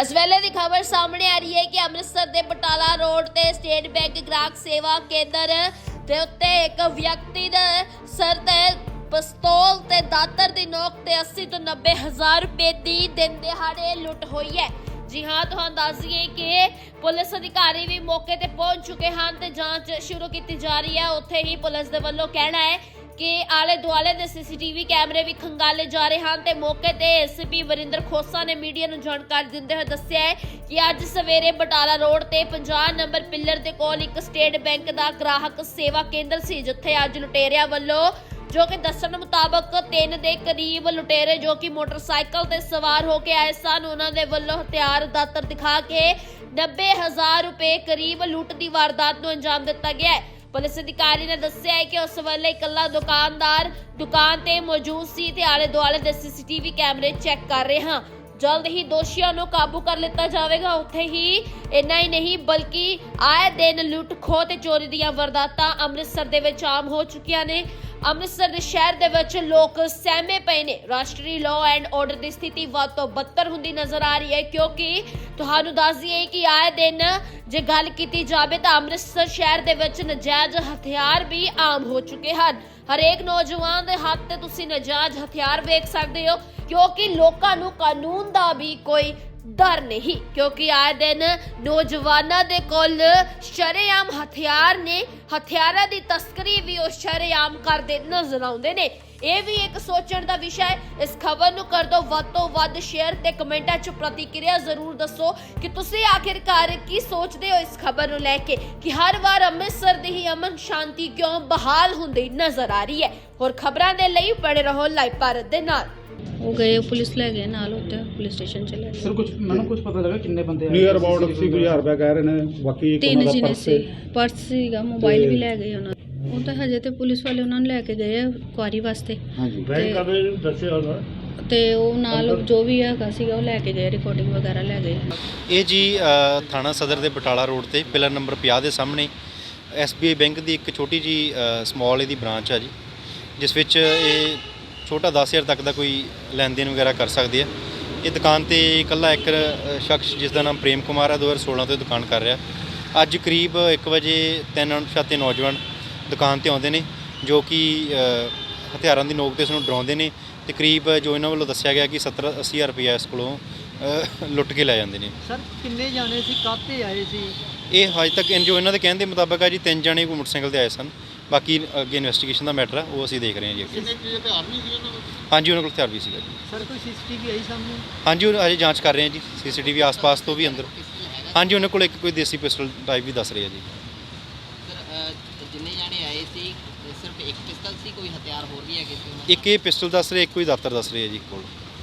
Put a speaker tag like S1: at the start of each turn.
S1: ਇਸ ਵੇਲੇ ਦੀ ਖਬਰ ਸਾਹਮਣੇ ਆ ਰਹੀ ਹੈ ਕਿ ਅੰਮ੍ਰਿਤਸਰ ਦੇ ਬਟਾਲਾ ਰੋਡ ਤੇ ਸਟੇਟ ਬੈਂਕ ਗ੍ਰਾਹਕ ਸੇਵਾ ਕੇਂਦਰ ਦੇ ਉੱਤੇ ਇੱਕ ਵਿਅਕਤੀ ਦਾ ਸਿਰ ਤੇ ਪਿਸਤੌਲ ਤੇ ਦਾਤਰ ਦੀ ਨੋਕ ਤੇ 80 ਤੋਂ 90 ਹਜ਼ਾਰ ਰੁਪਏ ਦੀ ਦਿਨ ਦਿਹਾੜੇ ਲੁੱਟ ਹੋਈ ਹੈ। ਜੀ ਹਾਂ, ਤੁਹਾਨੂੰ ਦੱਸ ਦਈਏ ਕਿ ਪੁਲਿਸ ਅਧਿਕਾਰੀ ਵੀ ਮੌਕੇ ਤੇ ਪਹੁੰਚ ਚੁੱਕੇ ਹਨ ਤੇ ਜਾਂਚ ਸ਼ੁਰੂ ਕੀਤੀ ਜਾ ਰਹੀ ਹੈ। ਉੱਥੇ ਹੀ ਪੁਲਿਸ ਦੇ ਵੱਲੋਂ ਕਹਿਣਾ ਹੈ ਕਿ ਆਲੇ ਦੁਆਲੇ ਦੇ ਸੀਸੀਟੀਵੀ ਕੈਮਰੇ ਵੀ ਖੰਗਾਲੇ ਜਾ ਰਹੇ ਹਨ ਤੇ ਮੌਕੇ ਤੇ ਐਸਪੀ ਵਰਿੰਦਰ ਖੋਸਾ ਨੇ ਮੀਡੀਆ ਨੂੰ ਜਾਣਕਾਰੀ ਦਿੰਦੇ ਹੋਏ ਦੱਸਿਆ ਹੈ ਕਿ ਅੱਜ ਸਵੇਰੇ ਬਟਾਲਾ ਰੋਡ ਤੇ 50 ਨੰਬਰ ਪਿੱਲਰ ਦੇ ਕੋਲ ਇੱਕ ਸਟੇਟ ਬੈਂਕ ਦਾ ਗ੍ਰਾਹਕ ਸੇਵਾ ਕੇਂਦਰ ਸੀ, ਜਿੱਥੇ ਅੱਜ ਲੁਟੇਰਿਆਂ ਵੱਲੋਂ ਜੋ ਕਿ ਦੱਸਣ ਮੁਤਾਬਕ ਤਿੰਨ ਦੇ ਕਰੀਬ ਲੁਟੇਰੇ ਜੋ ਕਿ ਮੋਟਰਸਾਈਕਲ ਤੇ ਸਵਾਰ ਹੋ ਕੇ ਆਏ ਸਨ, ਉਹਨਾਂ ਦੇ ਵੱਲੋਂ ਹਥਿਆਰ, ਦਾਤਰ ਦਿਖਾ ਕੇ 90000 ਰੁਪਏ ਕਰੀਬ ਲੁੱਟ ਦੀ ਵਾਰਦਾਤ ਨੂੰ ਅੰਜਾਮ ਦਿੱਤਾ ਗਿਆ ਹੈ। ਪੁਲਿਸ ਅਧਿਕਾਰੀ ਨੇ ਦੱਸਿਆ ਹੈ ਕਿ ਉਸ ਵੇਲੇ ਇਕੱਲਾ ਦੁਕਾਨਦਾਰ ਦੁਕਾਨ ਤੇ ਮੌਜੂਦ ਸੀ ਤੇ ਆਲੇ ਦੁਆਲੇ ਦੇ ਸੀਸੀਟੀਵੀ ਕੈਮਰੇ ਚੈੱਕ ਕਰ ਰਹੇ। ਹਾਂ ਜਲਦ ਹੀ ਦੋਸ਼ੀਆਂ ਨੂੰ ਕਾਬੂ ਕਰ ਲਿੱਤਾ ਜਾਵੇਗਾ। ਉੱਥੇ ਹੀ ਇੰਨਾ ਹੀ ਨਹੀਂ, ਬਲਕਿ ਆਏ ਦਿਨ ਲੁੱਟ ਖੋਹ ਤੇ ਚੋਰੀ ਦੀਆਂ ਵਾਰਦਾਤਾਂ ਅੰਮ੍ਰਿਤਸਰ ਦੇ ਵਿੱਚ ਆਮ ਹੋ ਚੁੱਕੀਆਂ ਨੇ। ਅੰਮ੍ਰਿਤਸਰ ਦੇ ਸ਼ਹਿਰ ਦੇ ਵਿੱਚ ਲੋਕ ਸਹਿਮੇ ਪਏ ਨੇ। ਰਾਸ਼ਟਰੀ ਲਾਅ ਐਂਡ ਆਰਡਰ ਦੀ ਸਥਿਤੀ ਵੱਧ ਤੋਂ ਬੱਤਰ ਹੁੰਦੀ ਨਜ਼ਰ ਆ ਰਹੀ ਹੈ ਕਿਉਂਕਿ ਤੁਹਾਨੂੰ ਦੱਸ ਦਈਏ ਕਿ ਆਏ ਦਿਨ ਜੇ ਗੱਲ ਕੀਤੀ ਜਾਵੇ ਤਾਂ ਅੰਮ੍ਰਿਤਸਰ ਸ਼ਹਿਰ ਦੇ ਵਿੱਚ ਨਜਾਇਜ਼ ਹਥਿਆਰ ਵੀ ਆਮ ਹੋ ਚੁੱਕੇ ਹਨ। ਹਰੇਕ ਨੌਜਵਾਨ ਦੇ ਹੱਥ ਤੇ ਤੁਸੀਂ ਨਜਾਇਜ਼ ਹਥਿਆਰ ਵੇਖ ਸਕਦੇ ਹੋ ਕਿਉਂਕਿ ਲੋਕਾਂ ਨੂੰ ਕਾਨੂੰਨ ਦਾ ਵੀ ਕੋਈ ਡਰ ਨਹੀਂ, ਕਿਉਂਕਿ ਆਏ ਦਿਨ ਨੌਜਵਾਨਾਂ ਦੇ ਕੋਲ ਸ਼ਰੇਆਮ ਹਥਿਆਰ ਨੇ, ਹਥਿਆਰਾਂ ਦੀ ਤਸਕਰੀ ਵੀ ਉਹ ਸ਼ਰੇਆਮ ਕਰਦੇ ਨਜ਼ਰ ਆਉਂਦੇ ਨੇ। ਇਹ ਵੀ ਇੱਕ ਸੋਚਣ ਦਾ ਵਿਸ਼ਾ ਹੈ। ਇਸ ਖਬਰ ਨੂੰ ਕਰ ਦਿਓ ਵੱਧ ਤੋਂ ਵੱਧ ਸ਼ੇਅਰ ਤੇ ਕਮੈਂਟਾਂ 'ਚ ਪ੍ਰਤੀਕਿਰਿਆ ਜ਼ਰੂਰ ਦੱਸੋ ਕਿ ਤੁਸੀਂ ਆਖਿਰਕਾਰ ਕੀ ਸੋਚਦੇ ਹੋ ਇਸ ਖਬਰ ਨੂੰ ਲੈ ਕੇ ਕਿ ਹਰ ਵਾਰ ਅੰਮ੍ਰਿਤਸਰ ਦੀ ਹੀ ਅਮਨ ਸ਼ਾਂਤੀ ਕਿਉਂ ਬਹਾਲ ਹੁੰਦੀ ਨਜ਼ਰ ਆ ਰਹੀ ਹੈ। ਹੋਰ ਖਬਰਾਂ ਦੇ ਲਈ ਬਣੇ ਰਹੋ ਲਾਈਵ ਭਾਰਤ ਦੇ ਨਾਲ।
S2: ਉਹ ਗਏ ਪੁਲਿਸ ਲੈ ਗਏ ਨਾਲ ਉੱਤੇ ਪੁਲਿਸ ਸਟੇਸ਼ਨ ਚਲੇ ਗਏ।
S3: ਸਰ ਕੁਝ ਮੈਨੂੰ ਕੁਝ ਪਤਾ ਲੱਗਾ ਕਿੰਨੇ ਬੰਦੇ
S4: ਨੀਅਰ ਅਬਾਊਟ 80000 ਰੁਪਏ ਕਹਿ ਰਹੇ ਨੇ ਬਾਕੀ ਇੱਕ
S2: ਤਿੰਨ
S4: ਉਹਨਾਂ ਦਾ ਪਰਸ
S2: ਸੀ ਪਰਸ ਸੀਗਾ ਮੋਬਾਈਲ ਵੀ ਲੈ ਗਏ ਉਹਨਾਂ ਦਾ। ਤਾਂ ਹਜੇ ਤੇ ਪੁਲਿਸ ਵਾਲੇ ਉਹਨਾਂ ਨੂੰ ਲੈ ਕੇ ਗਏ ਆ ਕੁਆਰੀ ਵਾਸਤੇ।
S4: ਹਾਂਜੀ।
S2: ਤੇ-
S4: ਕਦੇ ਦੱਸਿਆ ਉਹਨਾਂ
S2: ਤੇ ਉਹ ਨਾਲ ਜੋ ਵੀ ਹੈਗਾ ਸੀਗਾ ਉਹ ਲੈ ਕੇ ਗਏ ਰਿਕਾਰਡਿੰਗ ਵਗੈਰਾ ਲੈ ਗਏ।
S5: ਇਹ ਜੀ ਅ, ਥਾਣਾ ਸਦਰ ਦੇ ਬਟਾਲਾ ਰੋਡ ਤੇ ਪਿਲਰ ਨੰਬਰ 50 ਦੇ ਸਾਹਮਣੇ SBI ਬੈਂਕ ਦੀ ਇੱਕ ਛੋਟੀ ਜੀ ਸਮਾਲ ਇਹਦੀ ਬ੍ਰਾਂਚ ਆ ਜੀ ਜਿਸ ਵਿੱਚ ਇਹ ਛੋਟਾ 10000 ਤੱਕ ਦਾ ਕੋਈ ਲੈਣ ਦੇਣ ਵਗੈਰਾ ਕਰ ਸਕਦੇ ਆ। ਇਹ ਦੁਕਾਨ ਤੇ ਇਕੱਲਾ ਇੱਕ ਅ, ਸ਼ਖਸ ਜਿਸ ਦਾ ਨਾਮ ਪ੍ਰੇਮ ਕੁਮਾਰ ਹੈ 2016 ਤੋਂ ਇਹ ਦੁਕਾਨ ਕਰ ਰਿਹਾ। ਅੱਜ ਕਰੀਬ 1 ਵਜੇ ਤਿੰਨ ਅਣਪਛਾਤੇ ਨੌਜਵਾਨ ਦੁਕਾਨ ਤੇ ਆਉਂਦੇ ਨੇ ਜੋ ਕਿ ਹਥਿਆਰਾਂ ਦੀ ਨੋਕ ਤੇ ਇਸ ਨੂੰ ਡਰਾਉਂਦੇ ਨੇ ਤੇ ਕਰੀਬ ਜੋ ਇਹਨਾਂ ਵੱਲੋਂ ਦੱਸਿਆ ਗਿਆ ਕਿ 70 80000 ਰੁਪਏ ਇਸ ਕੋਲੋਂ ਲੁੱਟ ਕੇ ਲੈ ਜਾਂਦੇ ਨੇ।
S3: ਸਰ ਕਿੰਨੇ ਜਾਣੇ ਸੀ ਕਾਤੇ ਆਏ ਸੀ?
S5: ਇਹ ਹਜੇ ਤੱਕ ਇਨ- ਜੋ ਇਹਨਾਂ ਦੇ ਕਹਿਣ ਦੇ ਮੁਤਾਬਕ ਆ ਜੀ ਤਿੰਨ ਜਣੇ ਕੋਈ ਮੋਟਰਸਾਈਕਲ ਤੇ ਆਏ ਸਨ। ਬਾਕੀ ਅੱਗੇ ਇਨਵੈਸਟੀਗੇਸ਼ਨ ਦਾ ਮੈਟਰ ਆ ਉਹ ਅਸੀਂ ਦੇਖ ਰਹੇ ਹਾਂ ਜੀ ਅੱਗੇ। ਹਾਂਜੀ ਉਹਨਾਂ ਕੋਲ ਹਥਿਆਰ ਵੀ ਸੀਗਾ ਜੀ।
S3: ਸਰ ਕੋਈ ਸੀਸੀਟੀਵੀ ਆਈ ਸਾਹਮਣੇ?
S5: ਹਾਂਜੀ ਉਹ ਅਜੇ ਜਾਂਚ ਕਰ ਰਹੇ ਹਾਂ ਜੀ ਸੀਸੀਟੀਵੀ ਆਸ-ਪਾਸ ਤੋਂ ਵੀ ਅੰਦਰ। ਹਾਂਜੀ ਉਹਨਾਂ ਕੋਲ ਇੱਕ ਕੋਈ ਦੇਸੀ ਪਿਸਟਲ ਟਾਈਪ ਵੀ ਦੱਸ ਰਹੇ ਆ ਜੀ।
S6: ਸਰ ਅਹ, ਜਿੰਨੇ ਜਾਣੇ ਸੀ ਸਿਰਫ ਇੱਕ ਪਿਸਤਲ ਸੀ, ਕੋਈ ਹਥਿਆਰ ਹੋਰ ਵੀ ਹੈਗੇ ਸੀ ਉਹਨਾਂ
S5: ਇੱਕ ਇਹ ਪਿਸਟਲ ਦੱਸ ਰਹੇ, ਇੱਕ ਕੋਈ ਦਾਤਰ ਦੱਸ ਰਹੇ ਆ ਜੀ ਕੋਲ।